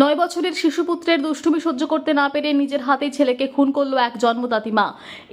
নয় বছরের শিশুপুত্রের দুষ্টুমি সহ্য করতে না পেরে নিজের হাতেই ছেলেকে খুন করল এক জন্মদাতি মা।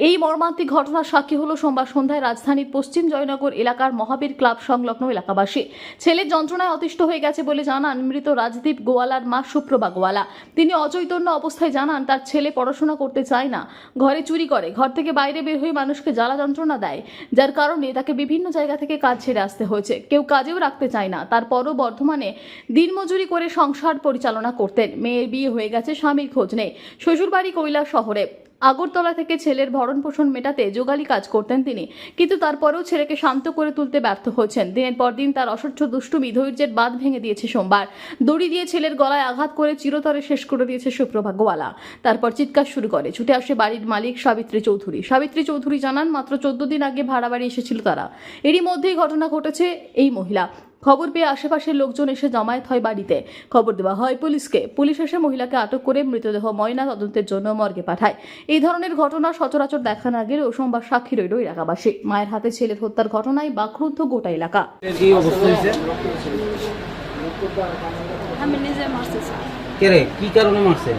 এই মর্মান্তিক ঘটনার সাক্ষী হলো সোমবার সন্ধ্যায় রাজধানীর পশ্চিম জয়নগর এলাকার মহাবীর ক্লাব সংলগ্ন এলাকাবাসী। ছেলের যন্ত্রণায় অতিষ্ঠ হয়ে গেছে বলে জানান মৃত রাজদীপ গোয়ালার মা সুপ্রভা গোয়ালা। তিনি অচৈতন্য অবস্থায় জানান, তার ছেলে পড়াশোনা করতে চায় না। ঘরে চুরি করে, ঘর থেকে বাইরে বের হয়ে মানুষকে জ্বালা যন্ত্রণা দেয়, যার কারণে তাকে বিভিন্ন জায়গা থেকে কাজ ছেড়ে আসতে হয়েছে। কেউ কাজেও রাখতে চায় না। তারপরও বর্ধমানে দিনমজুরি করে সংসার পরিচালনা করতেন। মেয়ের বিয়ে হয়ে গেছে, স্বামীর খোঁজ নেই। শ্বশুরবাড়ি কৈলা শহরে। আগরতলা থেকে ছেলের ভরণ পোষণ মেটাতে যোগালি কাজ করতেন তিনি। কিন্তু তারপরেও ছেলেকে শান্ত করে তুলতে ব্যর্থ হয়েছেন। দিনের পর দিন তার অসহ্য দুষ্টুমি ধৈর্যের বাঁধ ভেঙে দিয়েছে সোমবার। দড়ি দিয়ে ছেলের গলায় আঘাত করে চিরতরে শেষ করে দিয়েছে সুপ্রভা গোয়ালা তারপর চিৎকার শুরু করে, ছুটে আসে বাড়ির মালিক সাবিত্রী চৌধুরী। সাবিত্রী চৌধুরী জানান, মাত্র চোদ্দ দিন আগে ভাড়া বাড়ি এসেছিল তারা। এরই মধ্যেই ঘটনা ঘটেছে এই মহিলা। খবর পেয়ে আশেপাশের লোকজন এসে জমায়েত হয় বাড়িতে। খবর দেওয়া হয় পুলিশকে। পুলিশ এসে মহিলাকে আটক করে মৃতদেহ ময়না তদন্তের জন্য মর্গে পাঠায়। এই ধরনের ঘটনা সচরাচর দেখা না গেলেও সোমবার সাক্ষী রইল এলাকাবাসী। মায়ের হাতে ছেলের হত্যার ঘটনায় বাক্রুদ্ধ গোটা এলাকা। কি আমি নিজে মারছি কে রে? কি কারণে মারছে?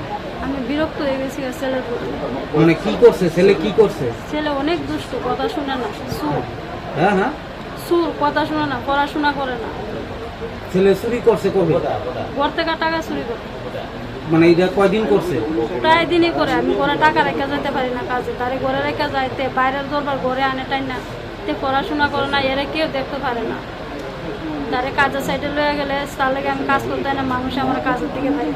আমি বিরক্ত হয়ে গেছি ছেলের প্রতি। মানে কি করছে? ছেলে কি করছে? ছেলে অনেক দুষ্ট কথা শুনে না হ্যাঁ হ্যাঁ। সুর কথা শুনে না পড়াশোনা করে না। ছেলে চুরি করছে কবে? ঘর থেকে টাকা চুরি করে। মানে এটা কয়দিন করছে? প্রায় দিনই করে আমি ঘরে টাকা রেখে যেতে পারি না কাজে। তারে ঘরে রেখে যাইতে বাইরের দরবার ঘরে আনে টাই না তে পড়াশোনা করে না এরা কেউ দেখতে পারে না। তারে কাজের সাইডে লয়ে গেলে তার লাগে আমি কাজ করতে না মানুষ আমার কাজের দিকে দেয়।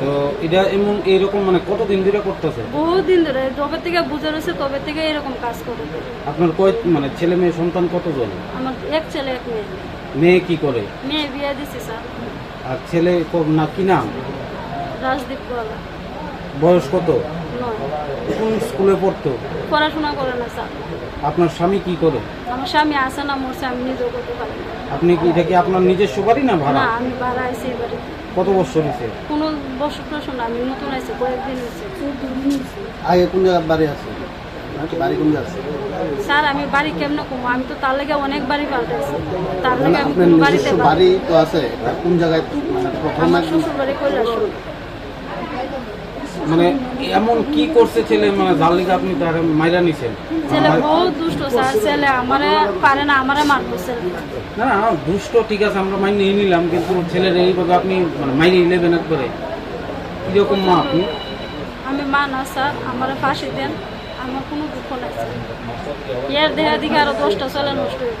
তো এটা এমন এইরকম মানে কতদিন ধরে করতেছে? বহুত দিন ধরে যবে থেকে বুঝে রয়েছে তবে থেকে এরকম কাজ করে। আপনার কয় মানে ছেলে মেয়ে সন্তান কতজন? আমার এক ছেলে এক মেয়ে। মেয়ে কি করে? মেয়ে বিয়ে দিছি স্যার। আর ছেলে ক- না কি নাম? রাজদীপ গোয়ালা বয়স কত? নয়। কোন স্কুলে পড়তো? পড়াশোনা করে না স্যার। আপনার স্বামী কি করে? আমার স্বামী আসে না মরছে আমি নিজেও করতে পারি না। আপনি কি এটা কি আপনার নিজস্ব বাড়ি না ভাড়া? না আমি ভাড়া আইসি এবারে কত বছর হয়েছে কোনো বছর না, আমি নতুন আইসি কয়েকদিন হয়েছে আগে কোন জায়গায় বাড়ি আছে? বাড়ি কোন আছে? স্যার আমি বাড়ি কেমনে কমো? আমি তো তার লাগে অনেক বাড়ি পাল্টাইছি তার লাগে আমি বাড়িতে বাড়ি তো আছে কোন জায়গায় মানে প্রথম শ্বশুর বাড়ি কৈলাস মানে এমন কি করছে ছেলে? মানে যার লিগে আপনি তার মাইরা নিছেন। ছেলে বহুত দুষ্ট স্যার ছেলে আমারে পারে না আমারে মারবো ছেলে। না না দুষ্ট ঠিক আছে আমরা মাইনে নিয়ে নিলাম কিন্তু ছেলের এইভাবে আপনি মানে মাইনে নেবেন একবারে। কীরকম মা আপনি? আমি মা না স্যার আমারে ফাঁসি দেন আমার কোনো দুঃখ নাই স্যার। এর দেহের দিকে আরও দশটা ছেলে নষ্ট হইব।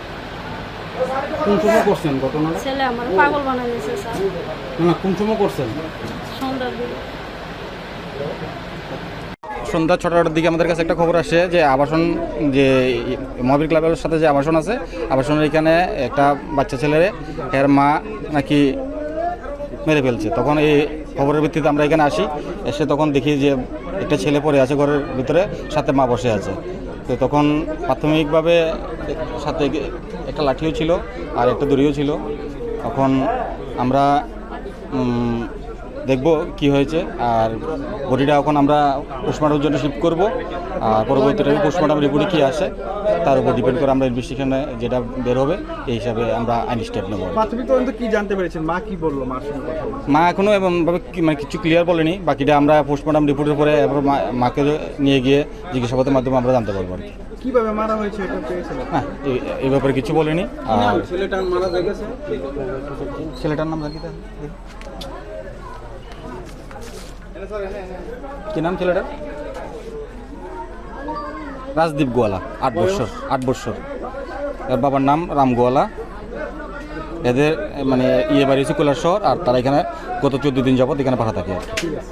কোন সময় করছেন ঘটনাটা? ছেলে আমার পাগল বানাই স্যার। না কোন সময় করছেন? সন্ধ্যার দিকে। সন্ধ্যা ছটার দিকে আমাদের কাছে একটা খবর আসে যে আবাসন যে মহাবীর ক্লাবের সাথে যে আবাসন আছে আবাসনের এখানে একটা বাচ্চা ছেলের এর মা নাকি মেরে ফেলছে। তখন এই খবরের ভিত্তিতে আমরা এখানে আসি এসে তখন দেখি যে একটা ছেলে পড়ে আছে ঘরের ভিতরে সাথে মা বসে আছে। তো তখন প্রাথমিকভাবে সাথে একটা লাঠিও ছিল আর একটা দড়িও ছিল। তখন আমরা দেখব কি হয়েছে। আর বডিটা এখন আমরা পোস্টমর্টমের জন্য শিফট করব। আর পরবর্তীতে পোস্টমর্টম রিপোর্টে কী আসে তার উপর ডিপেন্ড করে আমরা ইনভেস্টিগেশনে যেটা বের হবে এই হিসাবে আমরা আইনি স্টেপ নেব। প্রাথমিক তদন্ত কি জানতে পেরেছেন? মা কি বলল মার সঙ্গে মা এখনও এমনভাবে মানে কিছু ক্লিয়ার বলেনি। বাকিটা আমরা পোস্টমর্টম রিপোর্টের পরে এরপর মা- মাকে নিয়ে গিয়ে জিজ্ঞাসাবাদের মাধ্যমে আমরা জানতে পারব আর কি। কীভাবে মারা হয়েছে এটা হ্যাঁ এই- এই ব্যাপারে কিছু বলেনি। আর ছেলেটা মারা গেছে ছেলেটার নাম জানি? কি নাম ছেলেটা রাজদীপ গোয়ালা আট বৎসর আট বৎসর এর বাবার নাম রাম গোয়ালা। এদের মানে ইয়ে বাড়ি হচ্ছে কুলার শহর আর তারা এখানে গত চোদ্দ দিন যাবত এখানে পাঠা থাকে। আর